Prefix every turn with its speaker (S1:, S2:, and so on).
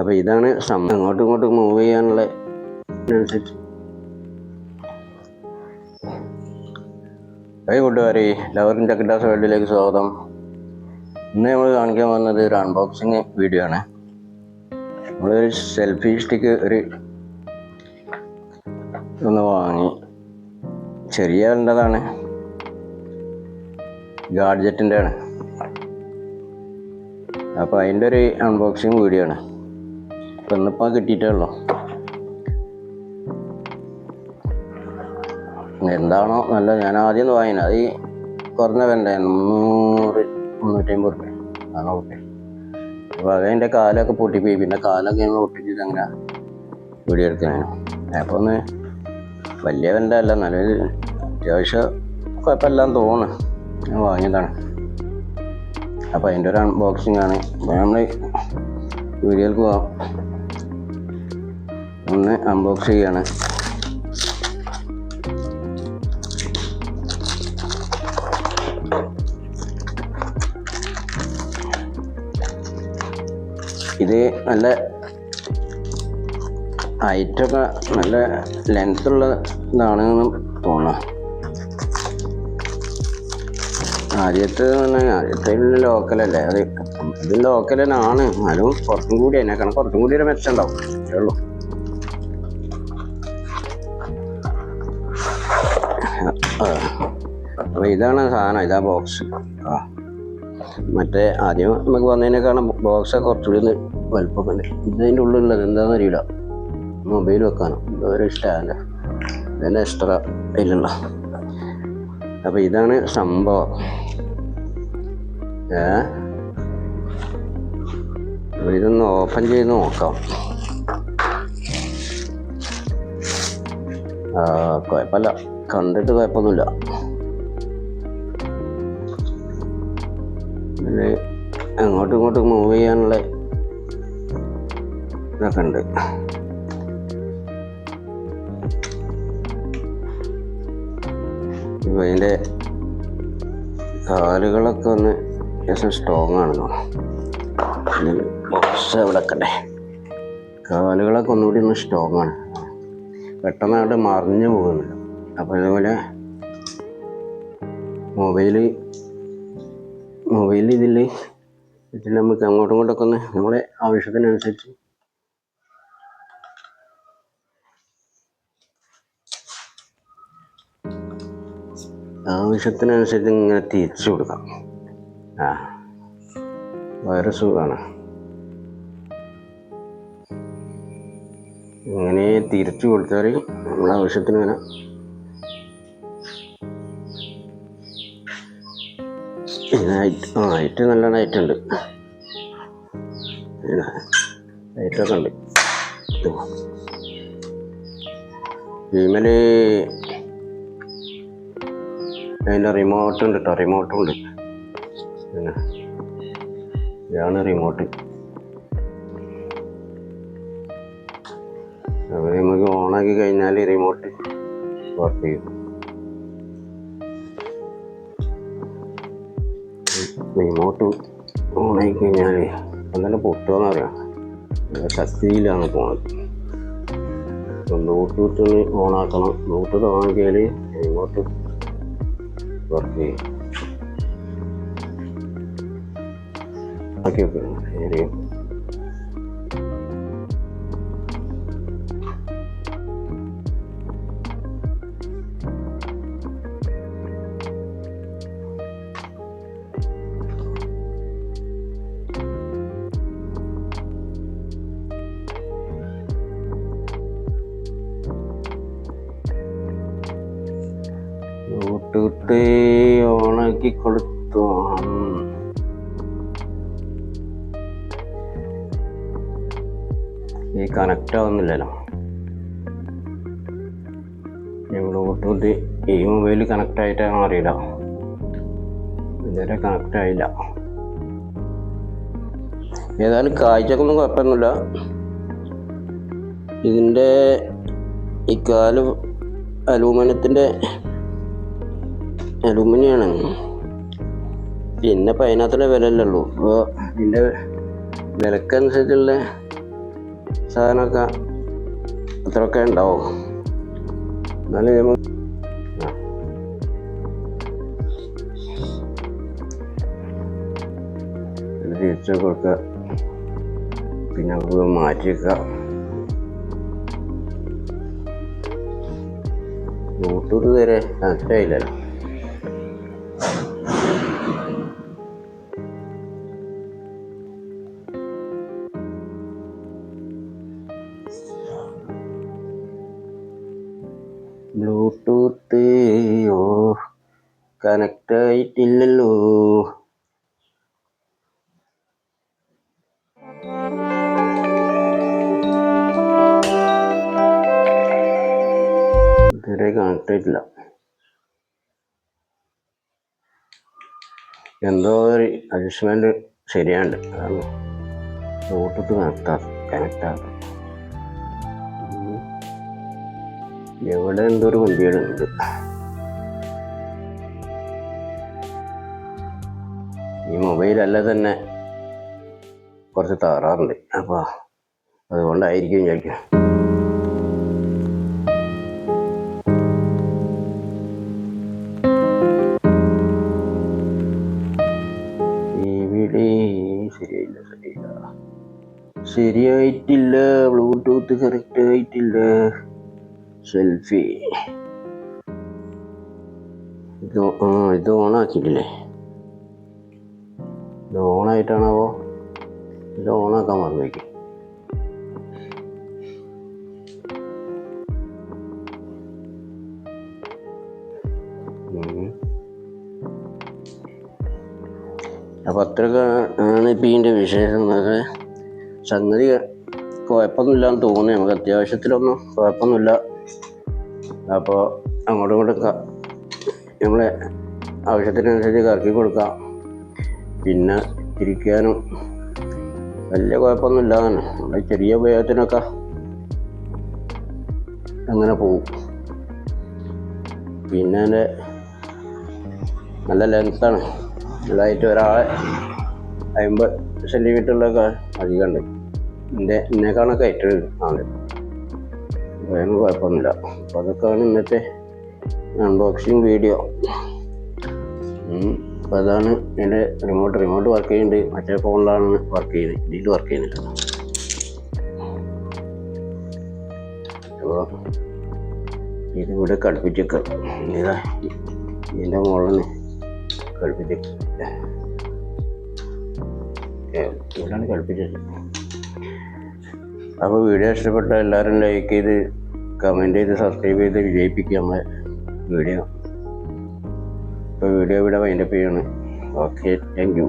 S1: അപ്പോൾ ഇതാണ് സം അങ്ങോട്ടും ഇങ്ങോട്ടും മൂവ് ചെയ്യാനുള്ള അനുസരിച്ച്. ഹൈ കൂട്ടുകാരെ. എല്ലാവർക്കും ചക്കിട്ടാസ് വേൾഡിലേക്ക് സ്വാഗതം. ഇന്ന് നമ്മൾ കാണിക്കാൻ വന്നത് ഒരു അൺബോക്സിങ് വീഡിയോ ആണ്. നമ്മളൊരു സെൽഫി സ്റ്റിക്ക് ഒരു ഒന്ന് വാങ്ങി. ചെറിയ വേണ്ടതാണ് ഗാഡ്ജറ്റിന്റെ ആണ് അപ്പോൾ അതിന്റെ ഒരു അൺബോക്സിങ് വീഡിയോ ആണ്. ഇന്നിപ്പോൾ കിട്ടിയിട്ടേ ഉള്ളൂ? എന്താണോ നല്ല ഞാൻ ആദ്യം വാങ്ങിയത് അത് ഈ കുറഞ്ഞ വേണ്ട മുന്നൂറ് മുന്നൂറ്റമ്പത് റുപ്യ ആണോ ഓക്കെ അപ്പോൾ അതതിന്റെ കാലൊക്കെ പൊട്ടിപ്പോയി. പിന്നെ കാലൊക്കെ ഞങ്ങൾ ഒട്ടിച്ചിട്ട് അങ്ങനെ വീഡിയോ എടുക്കുന്നതിന് അപ്പോൾ ഒന്ന് വലിയ വെണ്ട അല്ല നല്ലൊരു അത്യാവശ്യം കുഴപ്പമില്ലാന്ന് തോന്നുന്നു. ഞാൻ വാങ്ങിയതാണ്. അപ്പോൾ അതിന്റെ ഒരു അൺബോക്സിങ് ആണ്. നമ്മൾ വീഡിയോയിൽ പോവാം. ഒന്ന് അൺബോക്സ് ചെയ്യാണ്. ഇത് നല്ല ഹൈറ്റൊക്കെ നല്ല ലെങ്ത് ഉള്ള ഇതാണെന്ന് തോന്നുന്നു. ആദ്യത്തെ ആദ്യത്തെ ലോക്കലല്ലേ അത് ഇത് ലോക്കൽ തന്നെയാണ് എന്നാലും കുറച്ചും കൂടി അതിനേക്കാണ് കുറച്ചും കൂടി ഒരു മെച്ചം ഉണ്ടാവും. ഉള്ളൂ. അപ്പോൾ ഇതാണ് സാധനം ഇതാ ബോക്സ് ആ. മറ്റേ ആദ്യം നമുക്ക് വന്നതിനേക്കാളും ബോക്സ് കുറച്ചുകൂടി ഒന്ന് വലുപ്പമുണ്ട്. ഇതിന്റെ ഉള്ളിലുള്ളത് എന്താണെന്ന് അറിയില്ല മൊബൈൽ വെക്കാനോ. ഒരു ഇഷ്ടമാണ് ഇതിന്റെ എക്സ്ട്രാ ഇല്ലല്ലോ അപ്പോൾ ഇതാണ് സംഭവം. ഏ? ഇതൊന്ന് ഓപ്പൺ ചെയ്ത് നോക്കാം. ആ കുഴപ്പമില്ല. കണ്ടിട്ട് കുഴപ്പമൊന്നുമില്ല. പിന്നെ അങ്ങോട്ടും ഇങ്ങോട്ടും മൂവ് ചെയ്യാനുള്ള ഇതൊക്കെ ഉണ്ട്. ഇപ്പൊ അതിന്റെ കാലുകളൊക്കെ ഒന്ന് അത്യാവശ്യം സ്ട്രോങ് ആണെന്നോ ബോക്സ് അവിടെ വെക്കട്ടെ കാലുകളൊക്കെ ഒന്നുകൂടി ഒന്ന് സ്ട്രോങ് ആണ്. പെട്ടെന്ന് അങ്ങോട്ട് മറിഞ്ഞു പോകുന്നില്ല. അപ്പോൾ അതുപോലെ മൊബൈൽ മൊബൈൽ ഇതിൽ ഇതിൽ നമുക്ക് അങ്ങോട്ടും ഇങ്ങോട്ടൊക്കെ ഒന്ന് നമ്മുടെ ആവശ്യത്തിനനുസരിച്ച് ആവശ്യത്തിനനുസരിച്ച് ഇങ്ങനെ തിരിച്ചു കൊടുക്കാം. ആ വേറെ സുഖമാണ്. ഇങ്ങനെ തിരിച്ചു കൊടുത്താൽ നമ്മുടെ ആവശ്യത്തിന് ഇങ്ങനെ ഹൈറ്റ് ആ നൈറ്റ് നല്ല നൈറ്റ് ഉണ്ട്. നൈറ്റൊക്കെ ഉണ്ട്. ഭീമൽ അതിന്റെ റിമോട്ട് ഉണ്ട് കേട്ടോ റിമോട്ടും ഉണ്ട്. ഇതാണ് റിമോട്ട് അപ്പോൾ നമുക്ക് ഓണാക്കി കഴിഞ്ഞാൽ റിമോട്ട് വർക്ക് ചെയ്യും. റിമോട്ട് ഓണാക്കി കഴിഞ്ഞാൽ അങ്ങനെ പൊട്ടുകയെന്ന് നല്ല ശക്തിയിലാണ് പോണത് ബ്ലൂടൂത്ത് ഓണാക്കണം. ബ്ലൂടൂത്ത് ഓണാക്കിയാൽ റിമോട്ട് വർക്ക് ചെയ്യും. ആക്കി വെക്കണം ശരി ബ്ലൂടൂത്ത് ഓണാക്കി കൊടുത്തു. ഈ കണക്റ്റ് ആവുന്നില്ലല്ലോ. ബ്ലൂടൂത്ത് ഈ മൊബൈൽ കണക്റ്റ് ആയിട്ടാണോ അറിയില്ല ഇതുവരെ കണക്റ്റ് ആയില്ല. ഏതായാലും കാഴ്ചക്കൊന്നും കുഴപ്പമൊന്നുമില്ല. ഇതിന്റെ ഈ കാൽ അലൂമിനിയത്തിന്റെ അലൂമിനിയാണ്. പിന്നെ ഇപ്പം അതിനകത്തുള്ള വില അല്ലേ ഉള്ളൂ അപ്പോൾ ഇതിന്റെ വിലക്കനുസരിച്ചുള്ള സാധനമൊക്കെ അത്രയൊക്കെ ഉണ്ടാവും. എന്നാലും നമ്മൾ തിരിച്ചു കൊടുക്കുക. പിന്നെ നമുക്ക് മാറ്റി വെക്കുക ബ്ലൂടൂത്ത് വരെ ആയില്ലല്ലോ കണക്ട് ആയിട്ടില്ലല്ലോ ഇതുവരെ കണക്ട് ആയിട്ടില്ല എന്തോ ഒരു അഡ്ജസ്റ്റ്മെന്റ് ശരിയാണ്ട്. അതാണ് ബ്ലൂടൂത്ത് കണക്ട് കണക്ട് ആക്കുക എവിടെ എന്തോ ഒരു വണ്ടികളുണ്ട് ഈ മൊബൈലല്ല തന്നെ കുറച്ച് തകരാറുണ്ട്. അപ്പോൾ അതുകൊണ്ടായിരിക്കും വിചാരിക്കും. ഇവിടെ ശരിയായില്ല ശരിയായില്ല. ശരിയായിട്ടില്ല ബ്ലൂടൂത്ത് കറക്റ്റ് ആയിട്ടില്ല. സെൽഫി. ഇത് ഇത് ഓണാക്കിയിട്ടില്ലേ? ഇത് ഓണായിട്ടാണാവോ ഇത് ഓണാക്കാൻ മറന്നേക്കും അപ്പം അത്രയൊക്കെ ആണ് ഇപ്പം ഇതിന്റെ വിശേഷം. എന്നൊക്കെ സംഗതി കുഴപ്പമൊന്നുമില്ലാന്ന് തോന്നുന്നു. നമുക്ക് അത്യാവശ്യത്തിലൊന്നും കുഴപ്പമൊന്നുമില്ല. അപ്പോൾ അങ്ങോട്ടും ഇങ്ങോട്ടും നമ്മളെ ആവശ്യത്തിനനുസരിച്ച് കറക്കി കൊടുക്കാം. പിന്നെ ഇരിക്കാനും വലിയ കുഴപ്പമൊന്നുമില്ല നമ്മുടെ ചെറിയ ഉപയോഗത്തിനൊക്കെ അങ്ങനെ പോവും. പിന്നെ എന്റെ നല്ല ലെങ്ത്താണ് ഇതായിട്ട് ഒരാളെ അമ്പത് സെന്റിമീറ്ററിലൊക്കെ അധികമുണ്ട്. എന്റെ എന്നെക്കാണൊക്കെ ഏറ്റവും ആണ് അതിന് കുഴപ്പമൊന്നുമില്ല. അപ്പോൾ അതൊക്കെയാണ് ഇന്നത്തെ അൺബോക്സിങ് വീഡിയോ അപ്പോൾ അതാണ് എന്റെ റിമോട്ട് റിമോട്ട് വർക്ക് ചെയ്യുന്നുണ്ട്. മറ്റേ ഫോണിലാണ് വർക്ക് ചെയ്യുന്നത്. ഇതിൽ വർക്ക് ചെയ്യുന്നില്ല. അപ്പോൾ ഇത് ഇവിടെ കളിപ്പിച്ചേക്കാം ഇതാ ഇതിന്റെ മുകളിൽ കളിപ്പിച്ചേക്കാം ഇവിടെയാണ് കളിപ്പിച്ചത് അപ്പോൾ വീഡിയോ ഇഷ്ടപ്പെട്ട എല്ലാവരും ലൈക്ക് ചെയ്ത് കമന്റ് ചെയ്ത് സബ്സ്ക്രൈബ് ചെയ്ത് വിജയിപ്പിക്കുക നമ്മളെ വീഡിയോ. ഇപ്പോൾ വീഡിയോ ഇവിടെ വൈൻഡപ്പ് ചെയ്യാണ്. Okay thank you